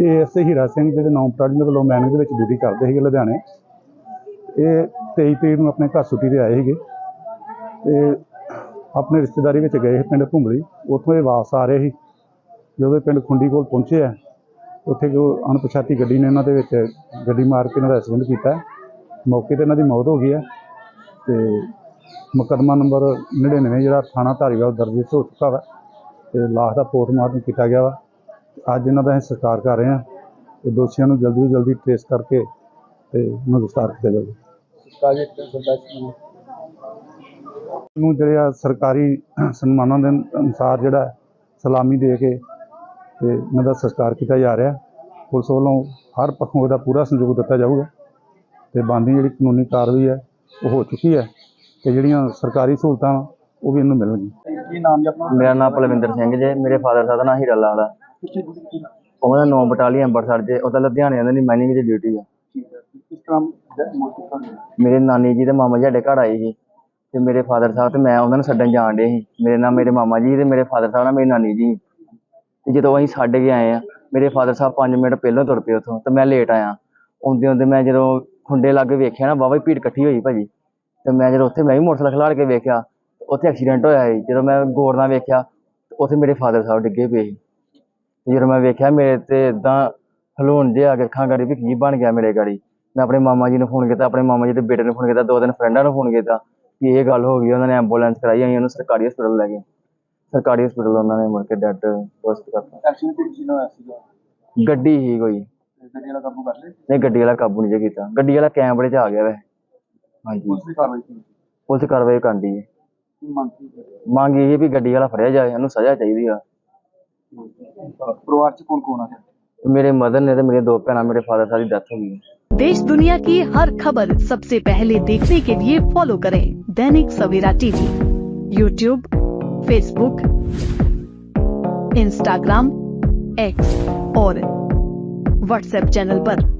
ਇਹ ਐਸ ਹੀਰਾ ਸਿੰਘ ਜਿਹੜੇ ਨੌਂ ਪਟਾਲੀ ਦੇ ਵੱਲੋਂ ਮੈਨਿੰਗ ਦੇ ਵਿੱਚ ਡਿਊਟੀ ਕਰਦੇ ਸੀਗੇ ਲੁਧਿਆਣੇ। ਇਹ 23 ਤਰੀਕ ਨੂੰ ਆਪਣੇ ਘਰ ਛੁੱਟੀ ਤੇ ਆਏ ਸੀਗੇ। ਤੇ ਆਪਣੇ ਰਿਸ਼ਤੇਦਾਰੀ ਵਿੱਚ ਗਏ ਸੀ ਪਿੰਡ ਘੁੰਬਲੀ ਉੱਥੋਂ ਇਹ ਵਾਪਸ ਆ ਰਹੇ ਸੀ। ਜਦੋਂ ਇਹ ਪਿੰਡ ਖੁੰਡੀ ਕੋਲ ਪਹੁੰਚੇ ਆ ਉੱਥੇ ਜੋ ਅਣਪਛਾਤੀ ਗੱਡੀ ਨੇ ਇਹਨਾਂ ਦੇ ਵਿੱਚ ਗੱਡੀ ਮਾਰ ਕੇ ਇਹਨਾਂ ਦਾ ਐਕਸੀਡੈਂਟ ਕੀਤਾ। ਮੌਕੇ ਤੇ ਇਹਨਾਂ ਦੀ ਮੌਤ ਹੋ ਗਈ ਹੈ। ਤੇ ਮੁਕੱਦਮਾ ਨੰਬਰ 99 ਜਿਹੜਾ ਥਾਣਾ ਧਾਰੀਵਾਲ ਦਰਜ ਹੋ ਚੁੱਕਾ ਵਾ। ਤੇ ਲਾਸ਼ ਦਾ ਪੋਸਟਮਾਰਟਮ ਕੀਤਾ ਗਿਆ ਵਾ। ਅੱਜ ਇਹਨਾਂ ਦਾ ਅਸੀਂ ਸਤਿਕਾਰ ਕਰ ਰਹੇ ਹਾਂ। ਤੇ ਦੋਸ਼ੀਆਂ ਨੂੰ ਜਲਦੀ ਤੋਂ ਜਲਦੀ ਟ੍ਰੇਸ ਕਰਕੇ ਤੇ ਉਹਨਾਂ ਨੂੰ ਗ੍ਰਿਫਤਾਰ ਕੀਤਾ ਜਾਵੇ। ਨੂੰ। ਜਿਹੜੇ ਆ ਸਰਕਾਰੀ ਸਨਮਾਨਾਂ ਦੇ ਅਨੁਸਾਰ ਜਿਹੜਾ ਸਲਾਮੀ ਦੇ ਕੇ ਤੇ ਇਹਨਾਂ ਦਾ ਸਤਿਕਾਰ ਕੀਤਾ ਜਾ ਰਿਹਾ। ਪੁਲਿਸ ਵੱਲੋਂ ਹਰ ਪੱਖੋਂ ਇਹਦਾ ਪੂਰਾ ਸਹਿਯੋਗ ਦਿੱਤਾ ਜਾਊਗਾ। ਤੇ ਬੰਦੀ ਜਿਹੜੀ ਕਾਨੂੰਨੀ ਕਾਰਵਾਈ ਹੈ ਉਹ ਹੋ ਚੁੱਕੀ ਹੈ ਤੇ ਜਿਹੜੀਆਂ ਸਰਕਾਰੀ ਸਹੂਲਤਾਂ ਵਾ, ਉਹ ਵੀ ਇਹਨੂੰ ਮਿਲਣਗੀਆਂ। ਕੀ ਨਾਮ ਜੀ ਆਪਣਾ? ਮੇਰਾ ਨਾਮ ਪਲਵਿੰਦਰ ਸਿੰਘ ਜੇ। ਮੇਰੇ ਫਾਦਰ ਸਾਹਿਬ ਦਾ ਨਾਮ ਹੀਰਾ ਲਾਲ ਆ। ਕਿੱਥੇ ਡਿਊਟੀ ਕੀਤੀ ਉਹਨਾਂ ਦਾ 9 ਬਟਾਲੀਅਨ ਅੰਮ੍ਰਿਤਸਰ ਜੇ ਉਹਦਾ ਲੁਧਿਆਣੇ ਉਹਨਾਂ ਦੀ ਮਾਈਨਿੰਗ ਦੀ ਡਿਊਟੀ ਆ। ਠੀਕ ਹੈ। ਕਿਸ ਤਰ੍ਹਾਂ ਮੌਤ ਕੀਤੀ ਮੇਰੇ ਨਾਨੀ ਜੀ ਤੇ ਮਾਮਾ ਜੀ ਸਾਡੇ ਘਰ ਆਏ ਸੀ ਤੇ ਮੇਰੇ ਫਾਦਰ ਸਾਹਿਬ ਤੇ ਮੈਂ ਉਹਨਾਂ ਨੂੰ ਛੱਡਣ ਜਾਣ ਡੇ ਸੀ। ਮੇਰੇ ਨਾਲ ਮੇਰੇ ਮਾਮਾ ਜੀ ਤੇ ਮੇਰੇ ਫਾਦਰ ਸਾਹਿਬ ਨਾਲ ਮੇਰੀ ਨਾਨੀ ਜੀ। ਤੇ ਜਦੋਂ ਅਸੀਂ ਛੱਡ ਕੇ ਆਏ ਆ ਮੇਰੇ ਫਾਦਰ ਸਾਹਿਬ 5 ਮਿੰਟ ਪਹਿਲਾਂ ਤੁਰ ਪਏ ਉੱਥੋਂ ਤੇ ਮੈਂ ਲੇਟ ਆਇਆ। ਆਉਂਦੇ ਆਉਂਦੇ ਮੈਂ ਜਦੋਂ ਖੁੰਡੇ ਲਾਗੇ ਵੇਖਿਆ ਨਾ ਵਾਹਵਾ ਹੀ ਭੀੜ ਇਕੱਠੀ ਹੋਈ ਭਾਜੀ। ਤੇ ਮੈਂ ਜਦੋਂ ਉੱਥੇ ਮੈਂ ਵੀ ਮੋਟਰਸਾਈਕਲ ਖਲਾੜ ਕੇ ਵੇਖਿਆ ਤੇ ਉੱਥੇ ਐਕਸੀਡੈਂਟ ਹੋਇਆ ਸੀ। ਜਦੋਂ ਮੈਂ ਗੌਰ ਨਾਲ ਵੇਖਿਆ ਤੇ ਉੱਥੇ ਮੇਰੇ ਫਾਦਰ ਸਾਹਿਬ ਡਿੱਗੇ ਪਏ ਸੀ। ਤੇ ਜਦੋਂ ਮੈਂ ਵੇਖਿਆ ਮੇਰੇ ਤੇ ਇਦਾਂ ਹਲੂਣ ਜੇ ਆ ਕੇ ਅੱਖਾਂ ਗਾੜੀ ਵੀ ਕੀ ਬਣ ਗਿਆ ਮੇਰੇ ਗਾੜੀ। ਮੈਂ ਆਪਣੇ ਮਾਮਾ ਜੀ ਨੂੰ ਫੋਨ ਕੀਤਾ ਆਪਣੇ ਮਾਮਾ ਜੀ ਦੇ ਬੇਟੇ ਨੂੰ ਫੋਨ ਕੀਤਾ ਦੋ ਤਿੰਨ ਫਰੈਂਡਾਂ ਨੂੰ ਫੋਨ ਕੀਤਾ ਕਿ ਇਹ ਗੱਲ ਹੋ ਗਈ ਉਹਨਾਂ ਨੇ ਐਂਬੂਲੈਂਸ ਕਰਾਈ ਅਸੀਂ ਉਹਨੂੰ ਸਰਕਾਰੀ ਹਸਪੀਟਲ ਲੈ ਗਏ। ਸਰਕਾਰੀ ਹਸਪੀਟਲ ਉਹਨਾਂ ਨੇ ਮੁੜ ਕੇ ਡੈਡ ਪੋਸਟ ਕਰਤਾ। ਐਕਸੀਡੈਂਟ ਕਿਹੜੀ ਚੀਜ਼ ਨਾਲ ਹੋਇਆ ਸੀਗਾ? ਗੱਡੀ ਹੀ ਕੋਈ। ਗੱਡੀ ਵਾਲਾ ਕਾਬੂ ਕਰ ਲਿਆ? ਨਹੀਂ ਗੱਡੀ ਵਾਲਾ ਕਾਬੂ ਨਹੀਂ ਜੇ ਕੀਤਾ। ਗੱਡੀ ਵਾਲਾ ਕੈਮਰੇ 'ਚ ਆ ਗਿਆ ਵੈ ਹਾਂਜੀ। ਪੁਲਿਸ ਦੀ ਕਾਰਵਾਈ ਕੀ? ਪੁਲਿਸ ਕਾਰਵਾਈ ਕਰਦੀ? ਹੈ ਮੰਗ ਇਹ ਵੀ ਗੱਡੀ ਵਾਲਾ ਫੜਿਆ ਜਾਏ ਉਹਨੂੰ ਸਜ਼ਾ ਚਾਹੀਦੀ ਆ। परिवार मेरे मदर ने तो मेरे दो भैन मेरे फादर साहब की डेथ हो गई। देश दुनिया की हर खबर सबसे पहले देखने के लिए फॉलो करें Dainik Savera TV YouTube Facebook Instagram X और व्हाट्सएप चैनल पर।